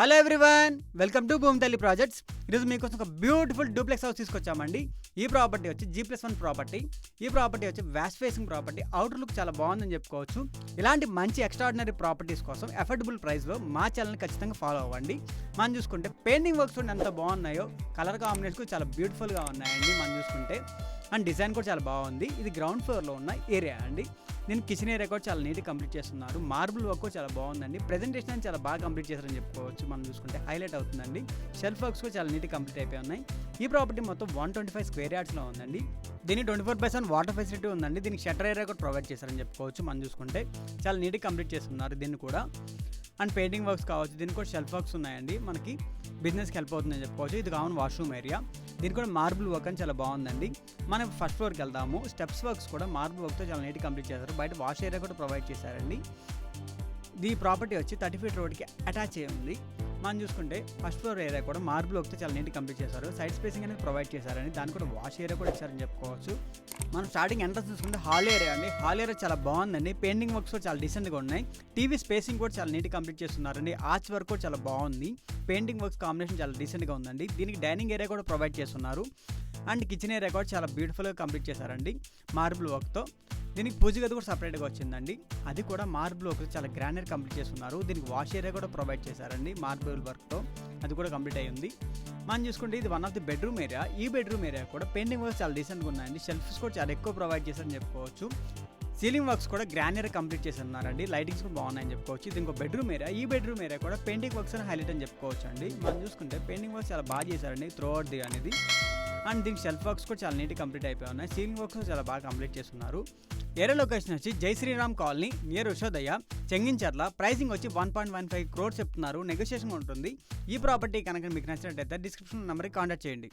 Hello everyone welcome to భూమి తల్లి projects ఈరోజు మీకోసం ఒక బ్యూటిఫుల్ డూప్లెక్స్ హౌస్ తీసుకొచ్చామండి. ఈ ప్రాపర్టీ వచ్చి జీ ప్లస్ వన్ ప్రాపర్టీ ఈ ప్రాపర్టీ వచ్చి west facing property outer look చాలా బాగుందని చెప్పుకోవచ్చు. ఇలాంటి మంచి ఎక్స్ట్రాడినరీ ప్రాపర్టీస్ కోసం ఎఫర్డబుల్ ప్రైస్లో మా ఛానల్ని ఖచ్చితంగా ఫాలో అవ్వండి. మనం చూసుకుంటే పెయింటింగ్ వర్క్స్ ఎంత బాగున్నాయో కలర్ కాంబినేషన్ చాలా బ్యూటిఫుల్గా ఉన్నాయండి మనం చూసుకుంటే. అండ్ డిజైన్ కూడా చాలా బాగుంది. ఇది గ్రౌండ్ ఫ్లోర్లో ఉన్న ఏరియా అండి. నేను కిచెన్ ఏరియా కూడా చాలా నీట్గా కంప్లీట్ చేస్తున్నారు. మార్బుల్ వర్క్ చాలా బాగుందండి. ప్రెజెంటేషన్ అని చాలా బాగా కంప్లీట్ చేశారని చెప్పుకోవచ్చు. మనం చూసుకుంటే హైలైట్ అవుతుందండి. షెల్ఫ్ వర్క్స్ కూడా చాలా నీట్గా కంప్లీట్ అయిపోయి ఉన్నాయి. ఈ ప్రాపర్టీ మొత్తం వన్ ట్వంటీ ఫైవ్ స్క్వేర్ యార్డ్స్లో ఉందండి. దీనికి twenty four percent water facility ఉందండి. దీనికి షటర్ ఏరియా కూడా ప్రొవైడ్ చేశారని చెప్పుకోవచ్చు. మనం చూసుకుంటే చాలా నీట్గా కంప్లీట్ చేస్తున్నారు దీన్ని కూడా. అండ్ పెయింటింగ్ వర్క్స్ కావచ్చు. దీనికి కూడా షెల్ఫ్ వర్క్స్ ఉన్నాయండి. మనకి బిజినెస్కి హెల్ప్ అవుతుందని చెప్పుకోవచ్చు. ఇది కావాలి వాష్రూమ్ ఏరియా దీనికి కూడా మార్బుల్ వర్క్ అని చాలా బాగుందండి. మనం ఫస్ట్ ఫ్లోర్కి వెళ్దాము. స్టెప్స్ వర్క్స్ కూడా మార్బుల్ వర్క్తో చాలా నీట్ కంప్లీట్ చేశారు. బయట వాష్ ఏరియా కూడా ప్రొవైడ్ చేశారండి. ఈ ప్రాపర్టీ వచ్చి థర్టీ ఫీట్ రోడ్కి అటాచ్ అయ్యి ఉంది. మనం చూసుకుంటే ఫస్ట్ ఫ్లోర్ ఏరియా కూడా మార్బుల్ వర్క్తో చాలా నీట్ కంప్లీట్ చేశారు. సైడ్ స్పేసింగ్ అనేది ప్రొవైడ్ చేశారని దాని కూడా వాష్ ఏరియా కూడా ఇచ్చారని చెప్పుకోవచ్చు. మనం స్టార్టింగ్ ఎంట్రన్స్ చూసుకుంటే హాల్ ఏరియా అండి. హాల్ ఏరియా చాలా బాగుందండి. పెయింటింగ్ వర్క్స్ కూడా చాలా డీసెంట్గా ఉన్నాయి. టీవీ స్పేసింగ్ కూడా చాలా నీట్ కంప్లీట్ చేస్తున్నారండి. ఆర్చ్ వర్క్ కూడా చాలా బాగుంది. పెయింటింగ్ వర్క్స్ కాంబినేషన్ చాలా డీసెంట్గా ఉందండి. దీనికి డైనింగ్ ఏరియా కూడా ప్రొవైడ్ చేస్తున్నారు. అండ్ కిచెన్ ఏరియా కూడా చాలా బ్యూటిఫుల్గా కంప్లీట్ చేశారండి. మార్బుల్ వర్క్తో దీనికి పూజ గది కూడా సపరేట్గా వచ్చిందండి. అది కూడా మార్బుల్ వర్క్ చాలా గ్రాండర్ కంప్లీట్ చేస్తున్నారు. దీనికి వాష్ ఏరియా కూడా ప్రొవైడ్ చేశారండి మార్బుల్ వర్క్తో అది కూడా కంప్లీట్ అయ్యింది మనం చూసుకుంటే ఇది one of the bedroom area ఈ బెడ్రూమ్ ఏరియా కూడా పెయింటింగ్ వర్క్స్ చాలా రీసెంట్గా ఉన్నాయండి. షెల్ఫ్స్ కూడా చాలా ఎక్కువ ప్రొవైడ్ చేశారని చెప్పుకోవచ్చు. సీలింగ్ వర్క్స్ కూడా గ్రాండర్ కంప్లీట్ చేస్తున్నారండి. లైటింగ్స్ కూడా బాగున్నాయని చెప్పుకోవచ్చు. ఇది ఇంకో బెడ్రూమ్ ఏరియా ఈ బెడ్రూమ్ ఏరియా కూడా పెయింటింగ్ వర్క్స్ అని హైలైట్ అని చెప్పుకోవచ్చు అండి మనం చూసుకుంటే పెయింటింగ్ వర్క్స్ చాలా బాగా చేశారండి త్రూ అవుట్ ది అనేది. అండ్ దీనికి షెల్ఫ్ వర్క్స్ కూడా చాలా నీట్గా కంప్లీట్ అయిపోయి ఉన్నాయి. సీలింగ్ వర్క్స్ చాలా బాగా కంప్లీట్ చేస్తున్నారు. ఎర్ర లొకేషన్ వచ్చి Jai Sriram colony near Ushodaya Chengicherla pricing వచ్చి one point one five crores చెప్తున్నారు. నెగోషియేషన్ ఉంటుంది. ఈ ప్రాపర్టీ కనుక మీకు నచ్చినట్టయితే డిస్క్రిప్షన్ నెంబర్కి కాంటాక్ట్ చేయండి.